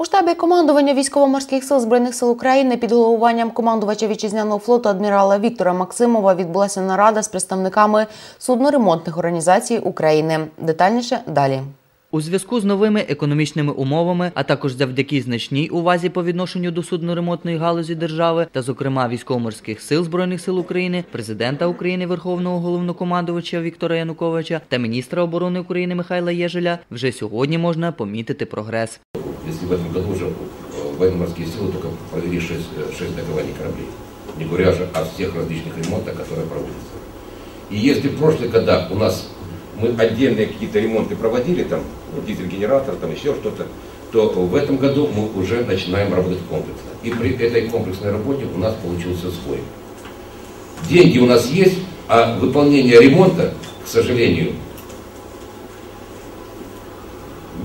У штабі командування військово-морських сил збройних сил України під головуванням командувача вітчизняного флоту адмірала Віктора Максимова відбулася нарада з представниками судноремонтних організацій України. Детальніше далі. У зв'язку з новими економічними умовами, а також завдяки значній увазі по відношенню до судноремонтної галузі держави та, зокрема, військово-морських сил збройних сил України, президента України, Верховного головнокомандувача Віктора Януковича та міністра оборони України Михайла Єжеля, вже сьогодні можна помітити прогрес. Если в этом году уже э, военно-морские силы только провели 6, 6 договорений кораблей, не говоря же о всех различных ремонтах, которые проводятся. И если в прошлых годах у нас мы отдельные какие-то ремонты проводили, там, ну, дизель-генератор, там еще что-то, то в этом году мы уже начинаем работать комплексно. И при этой комплексной работе у нас получился сбой. Деньги у нас есть, а выполнение ремонта, к сожалению,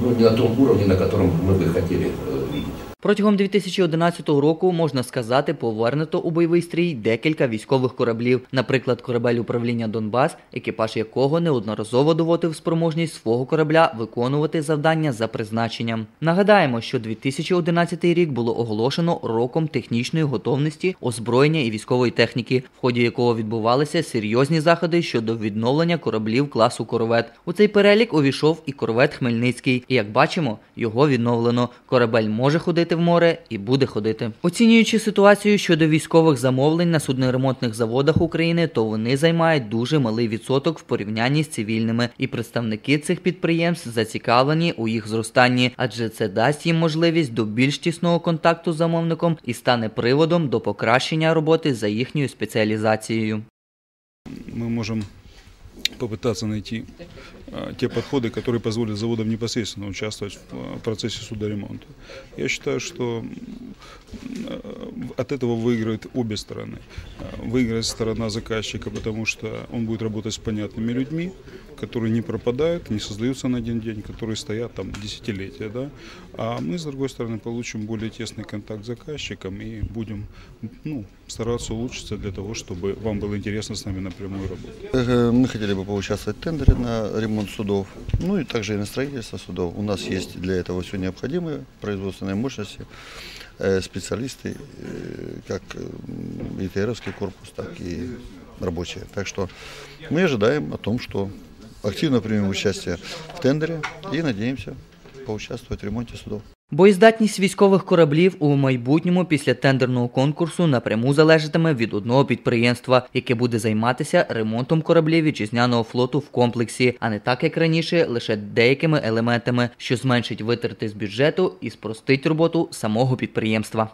ну, не на том уровне, на котором мы бы хотели э, видеть. Протягом 2011 року можна сказати, повернуто у бойовий стрій декілька військових кораблів, наприклад, корабель управління Донбас, екіпаж якого неодноразово доводив спроможність свого корабля виконувати завдання за призначенням. Нагадаємо, що 2011 рік було оголошено роком технічної готовності, озброєння і військової техніки, в ході якого відбувалися серйозні заходи щодо відновлення кораблів класу корвет. У цей перелік увійшов і корвет Хмельницький. І як бачимо, його відновлено. Корабель може ходити в море і буде ходити. Оцінюючи ситуацію щодо військових замовлень на судноремонтних заводах України, то вони займають дуже малий відсоток в порівнянні з цивільними, і представники цих підприємств зацікавлені у їх зростанні, адже це дасть їм можливість до більш тісного контакту з замовником і стане приводом до покращення роботи за їхньою спеціалізацією. мы можем попытаться найти а, те подходы, которые позволят заводам непосредственно участвовать в процессе судоремонта. Я считаю, что от этого выиграют обе стороны. А, Выиграет сторона заказчика, потому что он будет работать с понятными людьми, которые не пропадают, не создаются на один день, которые стоят там десятилетия. Да? А мы, с другой стороны, получим более тесный контакт с заказчиком и будем ну, стараться улучшиться для того, чтобы вам было интересно с нами напрямую работать. Э, Мы хотели бы поучаствовать в тендере на ремонт судов, ну и также и на строительство судов. У нас есть для этого все необходимые производственные мощности, э, специалисты, э, как ИТРовский корпус, так и рабочие. Так что мы ожидаем о том, что активно примем участие в тендере и надеемся поучаствовать в ремонте судов. Боєздатність військових кораблів у майбутньому після тендерного конкурсу напряму залежатиме від одного підприємства, яке буде займатися ремонтом кораблів вітчизняного флоту в комплексі, а не так як раніше, лише деякими елементами, що зменшить витрати з бюджету і спростить роботу самого підприємства.